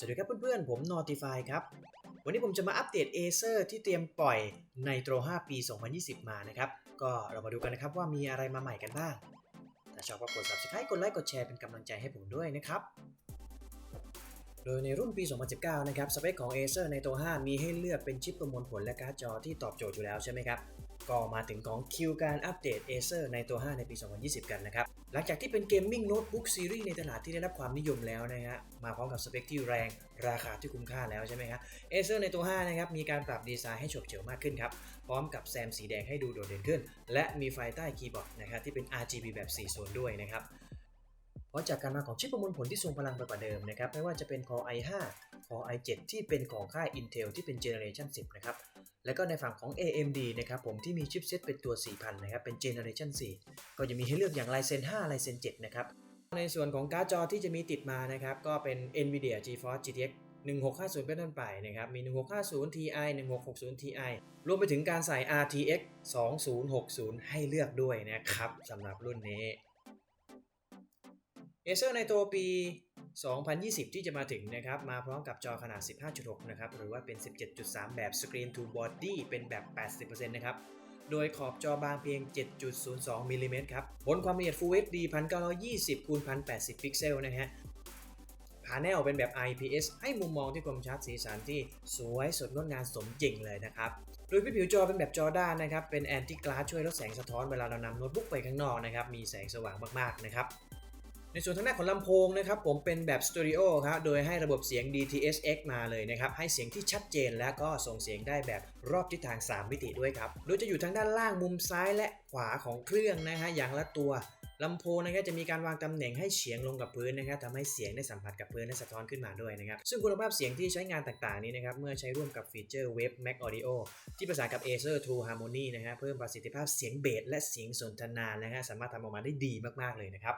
สวัสดีครับเพื่อนๆ ผม Notify ครับ วันนี้ผมจะมาอัปเดต Acer ที่เตรียมปล่อยใน Nitro 5ปี 2020 มานะครับ ก็เรามาดูกันนะครับว่ามีอะไรมาใหม่กันบ้าง ถ้าชอบก็กด Subscribe กดไลค์กดแชร์เป็นกำลังใจให้ผมด้วยนะครับ โดยในรุ่นปี 2019 นะครับ สเปคของ Acer Nitro 5มีให้เลือกเป็นชิปประมวลผลและการ์ดจอที่ตอบโจทย์อยู่แล้วใช่ไหมครับ ก็มาถึงของคิวการอัปเดต Acer ในตัว 5 ในปี 2020 กันนะครับ หลังจากที่เป็นเกมมิ่งโน้ตบุ๊กซีรีส์ในตลาดที่ได้รับความนิยมแล้วนะฮะมาพร้อมกับสเปคที่แรงราคาที่คุ้มค่าแล้วใช่ไหมครับ Acer ในตัว 5 นะครับ มีการปรับดีไซน์ให้โฉบเฉียวมากขึ้นครับ พร้อมกับแซมสีแดงให้ดูโดดเด่นขึ้น และมีไฟใต้คีย์บอร์ดนะครับที่เป็น RGB แบบ 4 โซนด้วยนะครับเพราะจากการมาของชิปประมวลผลที่ทรงพลังไปกว่าเดิมนะครับไม่ว่าจะเป็น Core i5 Core i7 ที่เป็นของค่าย Intel ที่เป็น Generation 10 นะครับ แล้วก็ในฝั่งของ AMD นะครับผมที่มีชิปเซตเป็นตัว 4000 นะครับเป็น Generation 4 ก็จะมีให้เลือกอย่าง Ryzen 5 Ryzen 7 นะครับ ในส่วนของการ์ดจอที่จะมีติดมานะครับก็เป็น Nvidia GeForce GTX 1650 เป็นต้นไปนะครับ มี 1650 Ti 1660 Ti รวมไปถึงการใส่ RTX 2060 ให้เลือกด้วยนะครับสำหรับรุ่นนี้ Acer ในตัวปี 2020 ที่จะมาถึงนะครับ มาพร้อมกับจอขนาด 15.6 นะครับ หรือว่าเป็น 17.3 แบบ Screen to Body เป็นแบบ 80%นะครับ โดยขอบจอบางเพียง 7.02มิลลิเมตรครับ บนความละเอียด Full HD 1920คูณ1080 พิกเซลนะฮะพาเนลเป็นแบบ IPS ให้มุมมองที่คมชัดสีสันที่สวยสดงดงามสมจริงเลยนะครับ โดยพื้นผิวจอเป็นแบบจอด้านนะครับ เป็นแอนติกลาสช่วยลดแสงสะท้อนเวลาเรานำโน้ตบุ๊กไปข้างนอกนะครับ มีแสงสว่างมากๆนะครับ ในส่วนทางด้านของลำโพงนะครับผมเป็นแบบสตูดิโอครับโดยให้ระบบเสียง DTS:X มาเลยนะครับให้เสียงที่ชัดเจนและก็ส่งเสียงได้แบบรอบทิศทาง 3 มิติด้วยครับโดยจะอยู่ทางด้านล่างมุมซ้ายและขวาของเครื่องนะฮะอย่างละตัวลำโพงนะครับจะมีการวางตำแหน่งให้เฉียงลงกับพื้นนะครับทำให้เสียงได้สัมผัสกับพื้นและสะท้อนขึ้นมาด้วยนะครับซึ่งคุณภาพเสียงที่ใช้งานต่างๆนี้นะครับเมื่อใช้ร่วมกับฟีเจอร์ Wave Mac Audio ที่ประสานกับ Acer True Harmony นะฮะเพิ่มประสิทธิภาพเสียงเบสและเสียงสนทนานะฮะสามารถทำออกมาได้ดีมากๆเลยนะครับ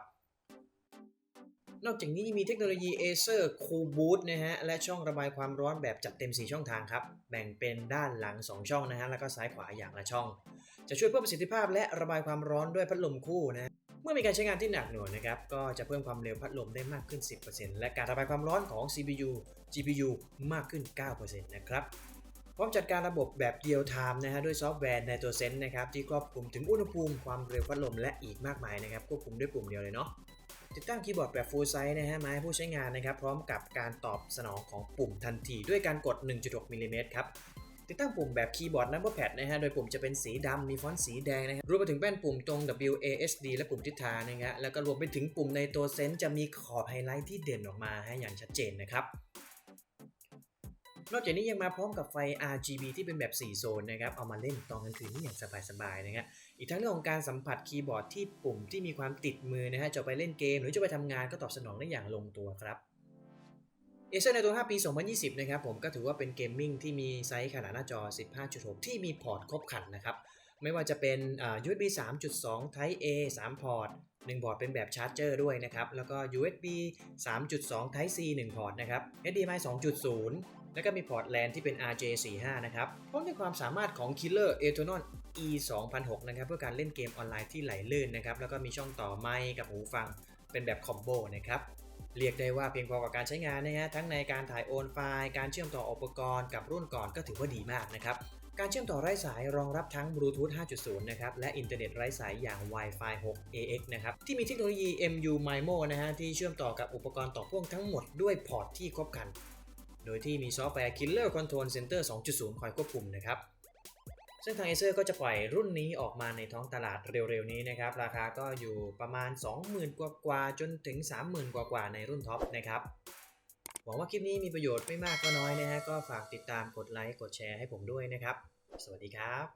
นอกจากนี้ยังมีเทคโนโลยี Acer Cool Boot นะฮะ และช่องระบายความร้อนแบบจัดเต็ม 4 ช่องทางครับ แบ่งเป็นด้านหลัง 2 ช่องนะฮะ แล้วก็ซ้ายขวาอย่างละช่อง จะช่วยเพิ่มประสิทธิภาพและระบายความร้อนด้วยพัดลมคู่นะเมื่อมีการใช้งานที่หนักหน่วงนะครับ ก็จะเพิ่มความเร็วพัดลมได้มากขึ้น 10%และการระบายความร้อนของ CPU GPU มากขึ้น 9%นะครับพร้อมจัดการระบบแบบเรียลไทม์นะฮะด้วยซอฟต์แวร์ในตัวเซนนะครับที่ครอบคลุมถึงอุณหภูมิความเร็วพัดลมและอีกมากมายนะครับควบคุมด้วยปุ่มเดียวเลยเนาะ ติดตั้งคีย์บอร์ดแบบ Full Size นะฮะมาให้ผู้ใช้งานนะครับ พร้อมกับการตอบสนองของปุ่มทันทีด้วยการกด 1.6มิลลิเมตรครับติดตั้งปุ่มแบบคีย์บอร์ด Number Pad นะฮะ โดยปุ่มจะเป็นสีดำ มีฟอนต์สีแดงนะครับรวมไปถึงแป้นปุ่มตรง WASD และปุ่มทิศทางนะฮะ แล้วก็รวมไปถึงปุ่มในตัวเซนจะมีขอบไฮไลท์ที่เด่นออกมาให้อย่างชัดเจนนะครับ นอกจากนี้ยังมาพร้อมกับไฟ RGB ที่เป็นแบบ 4 โซนนะครับเอามาเล่นตอนกลางคืนนี่อย่างสบายๆนะครับอีกทั้งเรื่องของการสัมผัสคีย์บอร์ดที่ปุ่มที่มีความติดมือนะฮะจะไปเล่นเกม หรือจะไปทำงานก็ตอบสนองได้อย่างลงตัวครับ Acer ในตัว 5 ปี 2020 นะครับผมก็ถือว่าเป็นเกมมิ่งที่มีไซส์ขนาดหน้าจอ 15.6 ที่มีพอร์ตครบครันนะครับ ไม่ว่าจะเป็น USB 3.2 Type A 3 พอร์ต 1 พอร์ตเป็นแบบชาร์จเจอร์ด้วยนะครับ แล้วก็ USB 3.2 Type C 1 พอร์ตนะครับ HDMI 2.0 แล้วก็มีพอร์ต LAN ที่เป็น RJ45 นะครับพร้อมด้วยความสามารถของ Killer Eternal E 2006นะครับเพื่อการเล่นเกมออนไลน์ที่ไหลลื่นนะครับแล้วก็มีช่องต่อไมค์กับหูฟังเป็นแบบคอมโบนะครับเรียกได้ว่าเพียงพอกับการใช้งานนะฮะทั้งในการถ่ายโอนไฟล์ การเชื่อมต่ออุปกรณ์กับรุ่นก่อนก็ถือว่าดีมากนะครับการเชื่อมต่อไร้สายรองรับทั้ง Bluetooth 5.0 นะครับและอินเทอร์เน็ตไร้สายอย่าง Wi-Fi 6 AX นะครับที่มีเทคโนโลยี MU MIMO นะฮะที่เชื่อมต่อกับอุปกรณ์ต่อพ่วงทั้งหมดด้วยพอร์ตที่ครบครัน โดยที่มีซอฟต์แวร์ Killer Control Center 2.0 คอยควบคุมนะครับ ซึ่งทาง Acer ก็จะปล่อยรุ่นนี้ออกมาในท้องตลาดเร็วๆนี้นะครับ ราคาก็อยู่ประมาณ 20,000 กว่าๆจนถึง 30,000 กว่าๆในรุ่นท็อปนะครับ หวังว่าคลิปนี้มีประโยชน์ไม่มากก็น้อยนะฮะก็ฝากติดตามกดไลค์กดแชร์ให้ผมด้วยนะครับ สวัสดีครับ